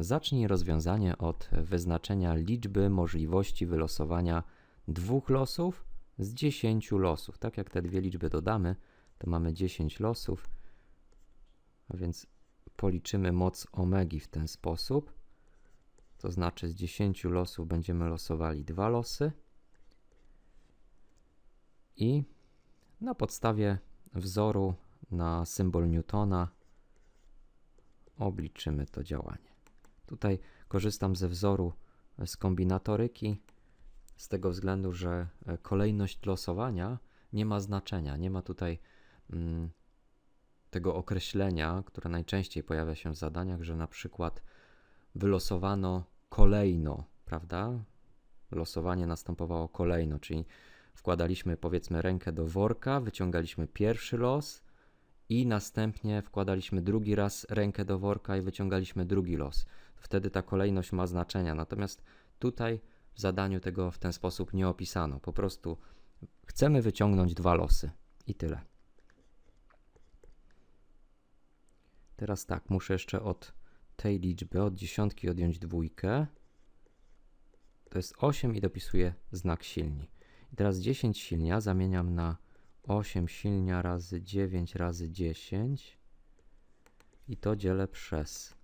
Zacznij rozwiązanie od wyznaczenia liczby możliwości wylosowania dwóch losów z 10 losów. Tak jak te dwie liczby dodamy, to mamy 10 losów, a więc policzymy moc omegi w ten sposób. To znaczy z 10 losów będziemy losowali dwa losy i na podstawie wzoru na symbol Newtona obliczymy to działanie. Tutaj korzystam ze wzoru z kombinatoryki, z tego względu, że e, kolejność losowania nie ma znaczenia. Nie ma tutaj mm, tego określenia, które najczęściej pojawia się w zadaniach, że na przykład wylosowano kolejno, prawda? Losowanie następowało kolejno, czyli wkładaliśmy powiedzmy rękę do worka, wyciągaliśmy pierwszy los i następnie wkładaliśmy drugi raz rękę do worka i wyciągaliśmy drugi los. Wtedy ta kolejność ma znaczenia. Natomiast tutaj w zadaniu tego w ten sposób nie opisano. Po prostu chcemy wyciągnąć dwa losy i tyle. Teraz tak, muszę jeszcze od tej liczby, od dziesiątki odjąć dwójkę. To jest 8 i dopisuję znak silni. I teraz 10 silnia zamieniam na 8 silnia razy 9 razy 10 i to dzielę przez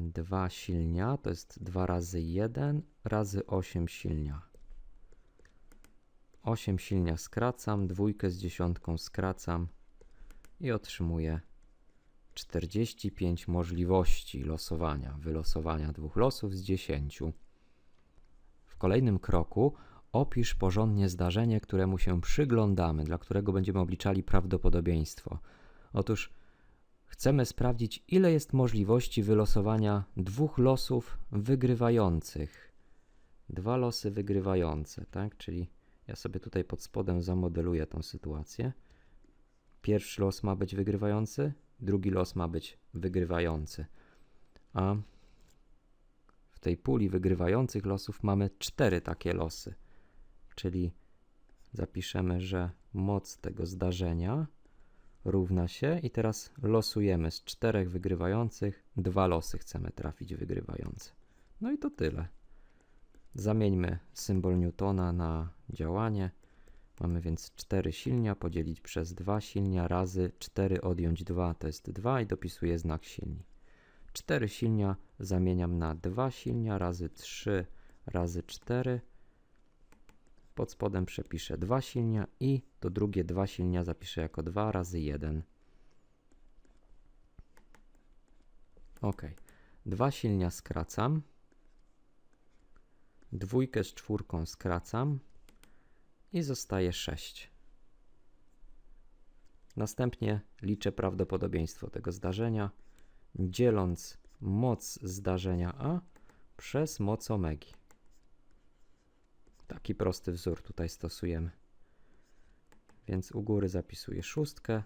2 silnia, to jest 2 razy 1 razy 8 silnia. 8 silnia skracam, dwójkę z dziesiątką skracam i otrzymuję 45 możliwości losowania, wylosowania dwóch losów z 10. W kolejnym kroku opisz porządnie zdarzenie, któremu się przyglądamy, dla którego będziemy obliczali prawdopodobieństwo. Otóż chcemy sprawdzić, ile jest możliwości wylosowania dwóch losów wygrywających. Dwa losy wygrywające, tak? Czyli ja sobie tutaj pod spodem zamodeluję tą sytuację. Pierwszy los ma być wygrywający, drugi los ma być wygrywający. A w tej puli wygrywających losów mamy cztery takie losy. Czyli zapiszemy, że moc tego zdarzenia równa się i teraz losujemy z czterech wygrywających, dwa losy chcemy trafić wygrywające. No i to tyle. Zamieńmy symbol Newtona na działanie. Mamy więc 4 silnia podzielić przez 2 silnia razy 4 odjąć 2 to jest 2 i dopisuję znak silni. 4 silnia zamieniam na 2 silnia razy 3 razy 4. Pod spodem przepiszę 2 silnia i to drugie 2 silnia zapiszę jako 2 razy 1. Ok. 2 silnia skracam. Dwójkę z czwórką skracam i zostaje 6. Następnie liczę prawdopodobieństwo tego zdarzenia, dzieląc moc zdarzenia A przez moc omegi. Taki prosty wzór tutaj stosujemy. Więc u góry zapisuję szóstkę,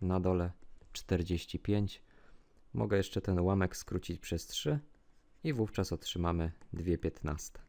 na dole 45. Mogę jeszcze ten ułamek skrócić przez 3 i wówczas otrzymamy 2 piętnaste.